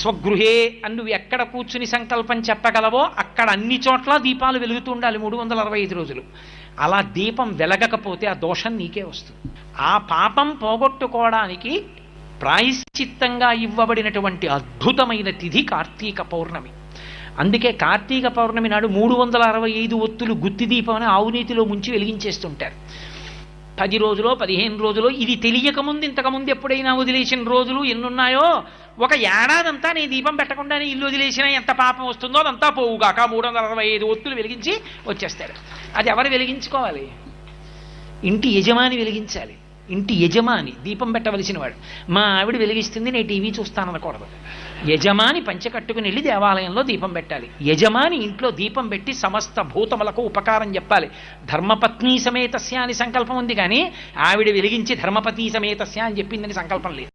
స్వగృహే అని నువ్వు ఎక్కడ కూర్చుని సంకల్పం చెప్పగలవో అక్కడ అన్ని చోట్ల దీపాలు వెలుగుతూ ఉండాలి మూడు వందల అరవై ఐదు రోజులు. అలా దీపం వెలగకపోతే ఆ దోషం నీకే వస్తుంది. ఆ పాపం పోగొట్టుకోవడానికి ప్రాయశ్చిత్తంగా ఇవ్వబడినటువంటి అద్భుతమైన తిథి కార్తీక పౌర్ణమి. అందుకే కార్తీక పౌర్ణమి నాడు మూడు వందల అరవై ఐదు ఒత్తులు గుత్తి దీపం అని ఆవునీతిలో ముంచి వెలిగించేస్తుంటారు. పది రోజులో పదిహేను రోజులో ఇది తెలియకముందు ఇంతకుముందు ఎప్పుడైనా వదిలేసిన రోజులు ఎన్నున్నాయో ఒక ఏడాదంతా నీ దీపం పెట్టకుండానే ఇల్లు వదిలేసినా ఎంత పాపం వస్తుందో అదంతా పోవుగాక మూడు వందల అరవై ఐదు ఒత్తులు వెలిగించి వచ్చేస్తారు. అది ఎవరు వెలిగించుకోవాలి? ఇంటి యజమాని వెలిగించాలి. ఇంటి యజమాని దీపం పెట్టవలసిన వాడు మా ఆవిడ వెలిగిస్తుంది నేను టీవీ చూస్తాననకూడదు. యజమాని పంచె కట్టుకుని వెళ్ళి దేవాలయంలో దీపం పెట్టాలి. యజమాని ఇంట్లో దీపం పెట్టి సమస్త భూతములకు ఉపకారం చెప్పాలి. ధర్మపత్ని సమేతస్య అని సంకల్పం ఉంది కానీ ఆవిడ వెలిగించి ధర్మపతి సమేతస్య అని చెప్పిందని సంకల్పం లేదు.